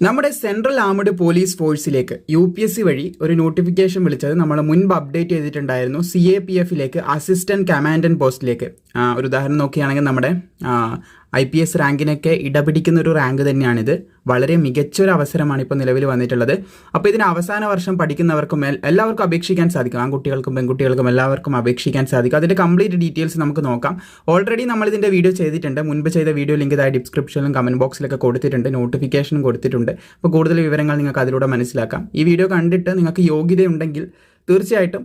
നമ്മുടെ central armed police ഫോഴ്സിലേക്ക് U P S C വഴി ഒരു നോട്ടിഫിക്കേഷൻ വിളിച്ചത് നമ്മൾ മുൻപ് അപ്ഡേറ്റ് ചെയ്തിട്ടുണ്ടായിരുന്നു സി എ പി എഫിലേക്ക് അസിസ്റ്റന്റ് കമാൻഡന്റ് പോസ്റ്റിലേക്ക്. ഒരു ഉദാഹരണം നോക്കുകയാണെങ്കിൽ നമ്മുടെ ഐ പി എസ് റാങ്കിനൊക്കെ ഇടപിടിക്കുന്ന ഒരു റാങ്ക് തന്നെയാണിത്. വളരെ മികച്ച ഒരു അവസരമാണ് ഇപ്പോൾ നിലവിൽ വന്നിട്ടുള്ളത്. അപ്പോൾ ഇതിന് അവസാന വർഷം പഠിക്കുന്നവർക്കും എല്ലാവർക്കും അപേക്ഷിക്കാൻ സാധിക്കും. ആൺകുട്ടികൾക്കും പെൺകുട്ടികൾക്കും എല്ലാവർക്കും അപേക്ഷിക്കാൻ സാധിക്കും. അതിന്റെ കംപ്ലീറ്റ് ഡീറ്റെയിൽസ് നമുക്ക് നോക്കാം. ഓൾറെഡി നമ്മൾ ഇതിന്റെ വീഡിയോ ചെയ്തിട്ടുണ്ട്. മുൻപ് ചെയ്ത വീഡിയോ ലിങ്ക് ഇതായി ഡിസ്ക്രിപ്ഷനിലും കമന്റ് ബോക്സിലൊക്കെ കൊടുത്തിട്ടുണ്ട്. നോട്ടിഫിക്കേഷൻ കൊടുത്തിട്ടുണ്ട്. അപ്പോൾ കൂടുതൽ വിവരങ്ങൾ നിങ്ങൾക്ക് അതിലൂടെ മനസ്സിലാക്കാം. ഈ വീഡിയോ കണ്ടിട്ട് നിങ്ങൾക്ക് യോഗ്യതയുണ്ടെങ്കിൽ തീർച്ചയായിട്ടും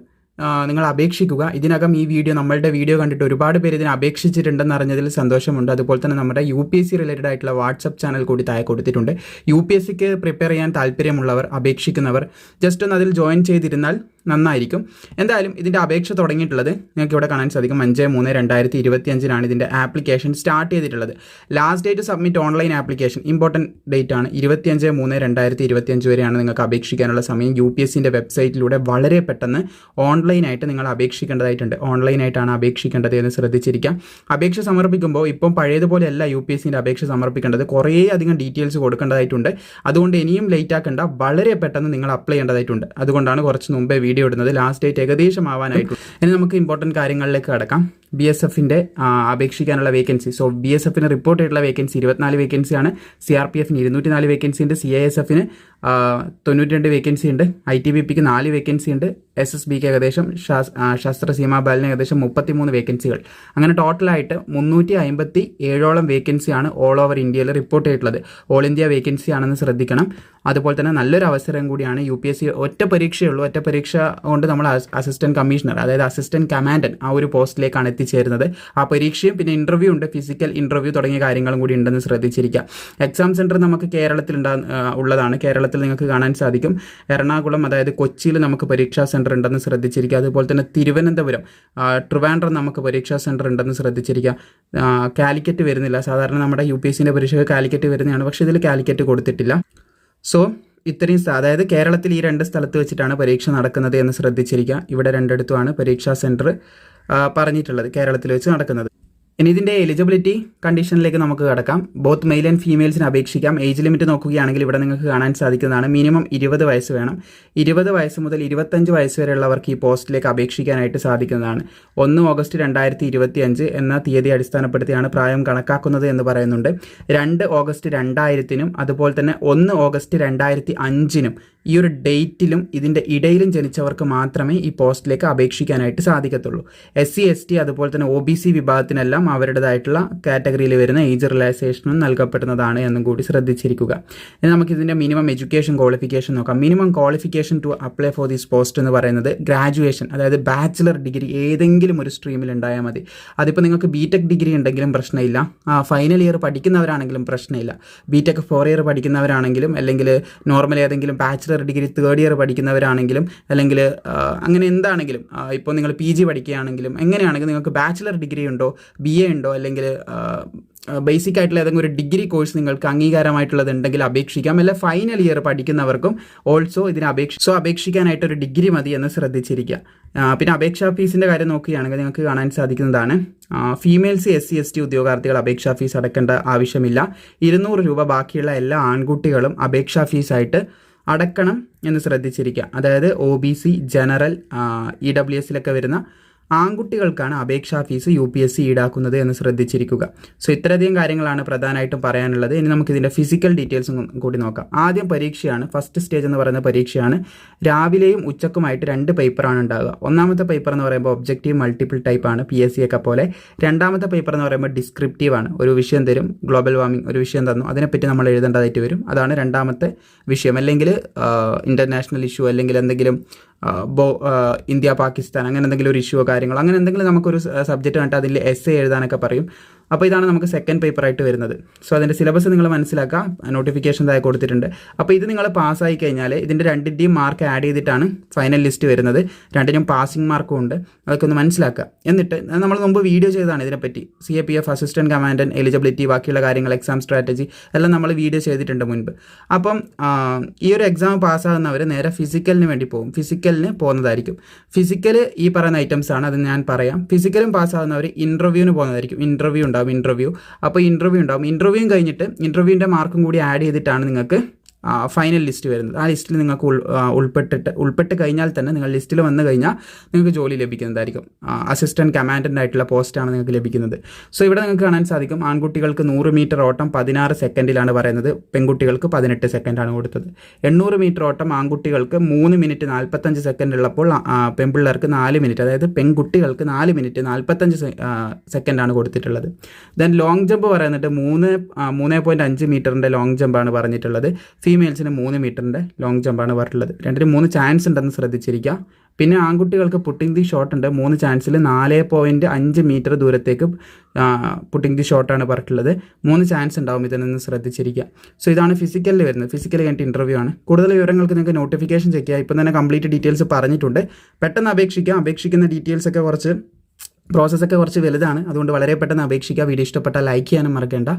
നിങ്ങൾ അപേക്ഷിക്കുക. ഇതിനകം ഈ വീഡിയോ നമ്മളുടെ വീഡിയോ കണ്ടിട്ട് ഒരുപാട് പേര് ഇതിനെ അപേക്ഷിച്ചിട്ടുണ്ടെന്ന് അറിഞ്ഞതിൽ സന്തോഷമുണ്ട്. അതുപോലെ തന്നെ നമ്മുടെ U P S C related ആയിട്ടുള്ള വാട്സപ്പ് ചാനൽ കൂടി താഴെ കൊടുത്തിട്ടുണ്ട്. യു പി എസ് സിക്ക് പ്രിപ്പയർ ചെയ്യാൻ താല്പര്യമുള്ളവർ അപേക്ഷിക്കുന്നവർ ജസ്റ്റ് ഒന്ന് അതിൽ ജോയിൻ ചെയ്തിരുന്നാൽ നന്നായിരിക്കും. എന്തായാലും ഇതിന്റെ അപേക്ഷ തുടങ്ങിയിട്ടുള്ളത് നിങ്ങൾക്ക് ഇവിടെ കാണാൻ സാധിക്കും. അഞ്ച് മൂന്ന് രണ്ടായിരത്തി ഇരുപത്തി അഞ്ചിനാണ് ഇതിന്റെ ആപ്ലിക്കേഷൻ സ്റ്റാർട്ട് ചെയ്തിട്ടുള്ളത്. Last date submit online application important date ആണ്. ഇരുപത്തിയഞ്ച് മൂന്ന് രണ്ടായിരത്തി ഇരുപത്തി അഞ്ച് വരെയാണ് നിങ്ങൾക്ക് അപേക്ഷിക്കാനുള്ള സമയം. യു പി എസ് സിന്റെ വെബ്സൈറ്റിലൂടെ വളരെ പെട്ടെന്ന് ഓൺലൈനായിട്ട് നിങ്ങൾ അപേക്ഷിക്കേണ്ടതായിട്ടുണ്ട്. ഓൺലൈനായിട്ടാണ് അപേക്ഷിക്കേണ്ടത് എന്ന് ശ്രദ്ധിച്ചിരിക്കാം. അപേക്ഷ സമർപ്പിക്കുമ്പോൾ ഇപ്പം പഴയതുപോലെയല്ല യു പി എസ് സിന്റെ അപേക്ഷ സമർപ്പിക്കേണ്ടത്. കുറേ അധികം ഡീറ്റെയിൽസ് കൊടുക്കേണ്ടതായിട്ടുണ്ട്. അതുകൊണ്ട് ഇനിയും ലേറ്റ് ആക്കേണ്ട. വളരെ പെട്ടെന്ന് നിങ്ങൾ അപ്ലൈ ചെയ്യേണ്ടതായിട്ടുണ്ട്. അതുകൊണ്ടാണ് കുറച്ച് മുമ്പേ വീഡിയോ ഇടുന്നത് ലാസ്റ്റ് ഡേറ്റ് ഏകദേശം ആവാനായിട്ടുണ്ട് ഇനി നമുക്ക് ഇമ്പോർട്ടന്റ് കാര്യങ്ങളിലേക്ക് കടക്കാം. ബി എസ് എഫിന്റെ അപേക്ഷിക്കാനുള്ള വേക്കൻസി സോ ബി എസ് എഫിന് റിപ്പോർട്ട് ചെയ്തിട്ടുള്ള വേക്കൻസി ഇരുപത്തിനാല് വേക്കൻസിയാണ് സി ആർ പി എഫിന് ഇരുന്നൂറ്റി നാല് വേക്കൻസി ഉണ്ട്. സി ഐ എസ് എഫിന് തൊണ്ണൂറ്റി രണ്ട് വേക്കൻസി ഉണ്ട്. ഐ ടി ബി പിക്ക് നാല് വേക്കൻസി ഉണ്ട്. എസ് എസ് ബിക്ക് ഏകദേശം ശാസ്ത്ര സീമാ ബാലിന് ഏകദേശം മുപ്പത്തി മൂന്ന് വേക്കൻസികൾ. അങ്ങനെ ടോട്ടലായിട്ട് മുന്നൂറ്റി അമ്പത്തി ഏഴോളം വേക്കൻസിയാണ് ഓൾ ഓവർ ഇന്ത്യയിൽ റിപ്പോർട്ട് ചെയ്തിട്ടുള്ളത്. ഓൾ ഇന്ത്യ വേക്കൻസി ആണെന്ന് ശ്രദ്ധിക്കണം. അതുപോലെ തന്നെ നല്ലൊരു അവസരം കൂടിയാണ് യു പി എസ് സി ഒറ്റ പരീക്ഷയുള്ളൂ. ഒറ്റ പരീക്ഷ കൊണ്ട് നമ്മൾ അസിസ്റ്റന്റ് കമ്മീഷണർ അതായത് അസിസ്റ്റന്റ് കമാൻഡൻ ആ ഒരു പോസ്റ്റിലേക്കാണ് എത്തിച്ചേരുന്നത്. ആ പരീക്ഷയും പിന്നെ ഇന്റർവ്യൂ ഉണ്ട്. ഫിസിക്കൽ ഇന്റർവ്യൂ തുടങ്ങിയ കാര്യങ്ങളും കൂടി ഉണ്ടെന്ന് ശ്രദ്ധിച്ചിരിക്കുക എക്സാം സെന്റർ നമുക്ക് കേരളത്തിൽ ഉള്ളതാണ്. കേരളത്തിൽ നിങ്ങൾക്ക് കാണാൻ സാധിക്കും. എറണാകുളം അതായത് കൊച്ചിയിൽ നമുക്ക് പരീക്ഷാ സെന്റർ ഉണ്ടെന്ന് ശ്രദ്ധിച്ചിരിക്കുക. അതുപോലെ തന്നെ തിരുവനന്തപുരം ട്രിവാൻഡ്രം നമുക്ക് പരീക്ഷാ സെന്റർ ഉണ്ടെന്ന് ശ്രദ്ധിച്ചിരിക്കുക. കാലിക്കറ്റ് വരുന്നില്ല. സാധാരണ നമ്മുടെ യു പി എസ് സിന്റെ പരീക്ഷകൾ കാലിക്കറ്റ് വരുന്നതാണ്. പക്ഷേ ഇതിൽ കാലിക്കറ്റ് കൊടുത്തിട്ടില്ല. സോ ഇത്രയും അതായത് കേരളത്തിൽ ഈ രണ്ട് സ്ഥലത്ത് വെച്ചിട്ടാണ് പരീക്ഷ നടക്കുന്നത് എന്ന് ശ്രദ്ധിച്ചിരിക്കുക. ഇവിടെ രണ്ടിടത്തുമാണ് പരീക്ഷാ സെന്റർ പറഞ്ഞിട്ടുള്ളത് കേരളത്തിൽ വെച്ച് നടക്കുന്നത്. ഇനി ഇതിന്റെ എലിജിബിലിറ്റി കണ്ടീഷനിലേക്ക് നമുക്ക് കടക്കാം. ബോത്ത് മെയിൽ ആൻഡ് ഫീമെയിൽസിന് അപേക്ഷിക്കാം. ഏജ് ലിമിറ്റ് നോക്കുകയാണെങ്കിൽ ഇവിടെ നിങ്ങൾക്ക് കാണാൻ സാധിക്കുന്നതാണ്. മിനിമം ഇരുപത് വയസ്സ് വേണം. ഇരുപത് വയസ്സ് മുതൽ ഇരുപത്തഞ്ച് വയസ്സ് വരെയുള്ളവർക്ക് ഈ പോസ്റ്റിലേക്ക് അപേക്ഷിക്കാനായിട്ട് സാധിക്കുന്നതാണ്. ഒന്ന് ഓഗസ്റ്റ് രണ്ടായിരത്തി ഇരുപത്തി അഞ്ച് എന്ന തീയതി അടിസ്ഥാനപ്പെടുത്തിയാണ് പ്രായം കണക്കാക്കുന്നത് എന്ന് പറയുന്നുണ്ട്. രണ്ട് ഓഗസ്റ്റ് രണ്ടായിരത്തിനും അതുപോലെ തന്നെ ഒന്ന് ഓഗസ്റ്റ് രണ്ടായിരത്തി അഞ്ചിനും ഈ ഒരു ഡേറ്റിലും ഇതിന്റെ ഇടയിലും ജനിച്ചവർക്ക് മാത്രമേ ഈ പോസ്റ്റിലേക്ക് അപേക്ഷിക്കാനായിട്ട് സാധിക്കത്തുള്ളൂ. എസ് സി എസ് ടി അതുപോലെ തന്നെ ഒ ബി സി വിഭാഗത്തിനെല്ലാം അവരുടേതായിട്ടുള്ള കാറ്റഗറിയിൽ വരുന്ന ഏജ് റിലാക്സേഷനും നൽകപ്പെടുന്നതാണ് എന്നും കൂടി ശ്രദ്ധിച്ചിരിക്കുക. ഇനി നമുക്ക് ഇതിന്റെ മിനിമം എഡ്യൂക്കേഷൻ ക്വാളിഫിക്കേഷൻ നോക്കാം. Minimum qualification to apply for this post എന്ന് പറയുന്നത് ഗ്രാജുവേഷൻ അതായത് ബാച്ചിലർ ഡിഗ്രി ഏതെങ്കിലും ഒരു സ്ട്രീമിൽ ഉണ്ടായാൽ മതി. അതിപ്പോൾ നിങ്ങൾക്ക് ബി ടെക് ഡിഗ്രി ഉണ്ടെങ്കിലും പ്രശ്നമില്ല. ഫൈനൽ ഇയർ പഠിക്കുന്നവരാണെങ്കിലും പ്രശ്നമില്ല. ബി ടെക് ഫോർ ഇയർ പഠിക്കുന്നവരാണെങ്കിലും അല്ലെങ്കിൽ നോർമൽ ഏതെങ്കിലും ബാച്ചിലർ ഡിഗ്രി തേർഡ് ഇയർ പഠിക്കുന്നവരാണെങ്കിലും അല്ലെങ്കിൽ അങ്ങനെ എന്താണെങ്കിലും ഇപ്പോൾ നിങ്ങൾ പി ജി പഠിക്കുകയാണെങ്കിലും എങ്ങനെയാണെങ്കിലും നിങ്ങൾക്ക് ബാച്ചിലർ ഡിഗ്രി ഉണ്ടോ ബി എ ഉണ്ടോ അല്ലെങ്കിൽ ബേസിക് ആയിട്ടുള്ള ഏതെങ്കിലും ഒരു ഡിഗ്രി കോഴ്സ് നിങ്ങൾക്ക് അംഗീകാരമായിട്ടുള്ളത് ഉണ്ടെങ്കിൽ അപേക്ഷിക്കാം. അല്ല ഫൈനൽ ഇയർ പഠിക്കുന്നവർക്കും ഓൾസോ ഇതിന് അപേക്ഷ സോ അപേക്ഷിക്കാനായിട്ട് ഒരു ഡിഗ്രി മതി എന്ന് ശ്രദ്ധിച്ചിരിക്കുക. പിന്നെ അപേക്ഷാ ഫീസിന്റെ കാര്യം നോക്കുകയാണെങ്കിൽ നിങ്ങൾക്ക് കാണാൻ സാധിക്കുന്നതാണ്. Females S C S T ഉദ്യോഗാർത്ഥികൾ അപേക്ഷാ ഫീസ് അടക്കേണ്ട ആവശ്യമില്ല. ഇരുന്നൂറ് രൂപ ബാക്കിയുള്ള എല്ലാ ആൺകുട്ടികളും അപേക്ഷാ ഫീസായിട്ട് അടക്കണം എന്ന് ശ്രദ്ധിച്ചിരിക്കുക. അതായത് O B C general E W എസിലൊക്കെ വരുന്ന ആൺകുട്ടികൾക്കാണ് അപേക്ഷാ fees U P S C ഈടാക്കുന്നത് എന്ന് ശ്രദ്ധിച്ചിരിക്കുക. സോ ഇത്രയധികം കാര്യങ്ങളാണ് പ്രധാനമായിട്ടും പറയാനുള്ളത്. ഇനി നമുക്ക് ഇതിന്റെ ഫിസിക്കൽ ഡീറ്റെയിൽസും കൂടി നോക്കാം. ആദ്യം പരീക്ഷയാണ്. ഫസ്റ്റ് സ്റ്റേജ് എന്ന് പറയുന്ന പരീക്ഷയാണ്. രാവിലെയും ഉച്ചക്കുമായിട്ട് രണ്ട് പേപ്പറാണ് ഉണ്ടാകുക ഒന്നാമത്തെ പേപ്പർ എന്ന് പറയുമ്പോൾ ഒബ്ജക്റ്റീവ് മൾട്ടിപ്പിൾ ടൈപ്പ് ആണ് പി എസ് സി ഒക്കെ പോലെ. രണ്ടാമത്തെ പേപ്പർ എന്ന് പറയുമ്പോൾ ഡിസ്ക്രിപ്റ്റീവ് ആണ്. ഒരു വിഷയം തരും ഗ്ലോബൽ വാർമിംഗ് ഒരു വിഷയം തന്നു. അതിനെപ്പറ്റി നമ്മൾ എഴുതേണ്ടതായിട്ട് വരും. അതാണ് രണ്ടാമത്തെ വിഷയം. അല്ലെങ്കിൽ ഇന്റർനാഷണൽ ഇഷ്യൂ അല്ലെങ്കിൽ എന്തെങ്കിലും ബോ ഇന്ത്യ പാകിസ്ഥാൻ അങ്ങനെ എന്തെങ്കിലും ഒരു ഇഷ്യൂവോ കാര്യങ്ങളോ അങ്ങനെ എന്തെങ്കിലും നമുക്കൊരു സബ്ജക്റ്റ് കണ്ടിട്ട് അതിൽ എസ് എഴുതാനൊക്കെ പറയും. അപ്പോൾ ഇതാണ് നമുക്ക് സെക്കൻഡ് പേപ്പർ ആയിട്ട് വരുന്നത്. സോ അതിന്റെ സിലബസ് നിങ്ങൾ മനസ്സിലാക്കുക. നോട്ടിഫിക്കേഷൻ താഴെ കൊടുത്തിട്ടുണ്ട്. അപ്പോൾ ഇത് നിങ്ങൾ പാസ്സായി കഴിഞ്ഞാൽ ഇതിന്റെ രണ്ടിന്റെയും മാർക്ക് ആഡ് ചെയ്തിട്ടാണ് ഫൈനൽ ലിസ്റ്റ് വരുന്നത്. രണ്ടിനും പാസിംഗ് മാർക്കും ഉണ്ട്. അതൊക്കെ ഒന്ന് മനസ്സിലാക്കുക. എന്നിട്ട് നമ്മൾ മുമ്പ് വീഡിയോ ചെയ്തതാണ് ഇതിനെപ്പറ്റി. C A P F assistant commandant eligibility ബാക്കിയുള്ള കാര്യങ്ങൾ എക്സാം സ്ട്രാറ്റജി എല്ലാം നമ്മൾ വീഡിയോ ചെയ്തിട്ടുണ്ട് മുൻപ്. അപ്പം ഈ ഒരു എക്സാം പാസ്സാകുന്നവർ നേരെ ഫിസിക്കലിന് വേണ്ടി പോകും. ഫിസിക്കലിന് പോകുന്നതായിരിക്കും. ഫിസിക്കൽ ഈ പറയുന്ന ഐറ്റംസ് ആണ് അത് ഞാൻ പറയാം. ഫിസിക്കലും പാസ്സാകുന്നവർ ഇന്റർവ്യൂവിന് പോകുന്നതായിരിക്കും. ഇന്റർവ്യൂ ഉണ്ടാവും. ഇന്റർവ്യൂ അപ്പോൾ ഇന്റർവ്യൂ ഉണ്ടാവും. ഇന്റർവ്യൂ കഴിഞ്ഞിട്ട് ഇന്റർവ്യൂവിന്റെ മാർക്കും കൂടി ആഡ് ചെയ്തിട്ടാണ് നിങ്ങൾക്ക് ഫൈനൽ ലിസ്റ്റ് വരുന്നത്. ആ ലിസ്റ്റിൽ നിങ്ങൾക്ക് ഉൾപ്പെട്ടിട്ട് ഉൾപ്പെട്ട് കഴിഞ്ഞാൽ തന്നെ നിങ്ങൾ ലിസ്റ്റിൽ വന്നു കഴിഞ്ഞാൽ നിങ്ങൾക്ക് ജോലി ലഭിക്കുന്നതായിരിക്കും. അസിസ്റ്റന്റ് കമാൻഡന്റ് ആയിട്ടുള്ള പോസ്റ്റാണ് നിങ്ങൾക്ക് ലഭിക്കുന്നത്. സോ ഇവിടെ നിങ്ങൾക്ക് കാണാൻ സാധിക്കും ആൺകുട്ടികൾക്ക് നൂറ് മീറ്റർ ഓട്ടം പതിനാറ് സെക്കൻഡിലാണ് പറയുന്നത്. പെൺകുട്ടികൾക്ക് പതിനെട്ട് സെക്കൻഡാണ് കൊടുത്തത്. എണ്ണൂറ് മീറ്റർ ഓട്ടം ആൺകുട്ടികൾക്ക് മൂന്ന് മിനിറ്റ് നാൽപ്പത്തഞ്ച് സെക്കൻഡ് ഉള്ളപ്പോൾ പെൺപിള്ളേർക്ക് നാല് മിനിറ്റ് അതായത് പെൺകുട്ടികൾക്ക് നാല് മിനിറ്റ് നാൽപ്പത്തഞ്ച് സെക്കൻഡാണ് കൊടുത്തിട്ടുള്ളത്. ദെൻ ലോങ് ജമ്പ് പറയുന്നത് മൂന്ന് മൂന്ന് പോയിന്റ് അഞ്ച് മീറ്ററിന്റെ ലോങ് ജമ്പാണ് പറഞ്ഞിട്ടുള്ളത്. ഫീമെയിൽസിന് മൂന്ന് മീറ്ററിന്റെ ലോങ് ജമ്പാണ് പറഞ്ഞിട്ടുള്ളത്. രണ്ടിന് മൂന്ന് ചാൻസ് ഉണ്ടെന്ന് ശ്രദ്ധിച്ചിരിക്കുക. പിന്നെ ആൺകുട്ടികൾക്ക് പുട്ടിംഗ് ദി ഷോട്ട് ഉണ്ട്. മൂന്ന് ചാൻസിൽ നാല് പോയിന്റ് അഞ്ച് മീറ്റർ ദൂരത്തേക്ക് പുട്ടിംഗ് ദി ഷോട്ടാണ് പറഞ്ഞിട്ടുള്ളത്. മൂന്ന് ചാൻസ് ഉണ്ടാവും ഇതിൽ നിന്ന് ശ്രദ്ധിച്ചിരിക്കുക. സോ ഇതാണ് ഫിസിക്കലിൽ വരുന്നത്. ഫിസിക്കൽ കഴിഞ്ഞിട്ട് ഇന്റർവ്യൂ ആണ്. കൂടുതൽ വിവരങ്ങൾക്ക് നിങ്ങൾക്ക് നോട്ടിഫിക്കേഷൻ ചെക്ക് ചെയ്യാം. ഇപ്പം തന്നെ കംപ്ലീറ്റ് ഡീറ്റെയിൽസ് പറഞ്ഞിട്ടുണ്ട്. പെട്ടെന്ന് അപേക്ഷിക്കാം. അപേക്ഷിക്കുന്ന ഡീറ്റെയിൽസ് ഒക്കെ കുറച്ച് പ്രോസസ്സൊക്കെ കുറച്ച് വലുതാണ്. അതുകൊണ്ട് വളരെ പെട്ടെന്ന് അപേക്ഷിക്കുക വീഡിയോ ഇഷ്ടപ്പെട്ടാൽ ലൈക്ക് ചെയ്യാനും മറക്കേണ്ട.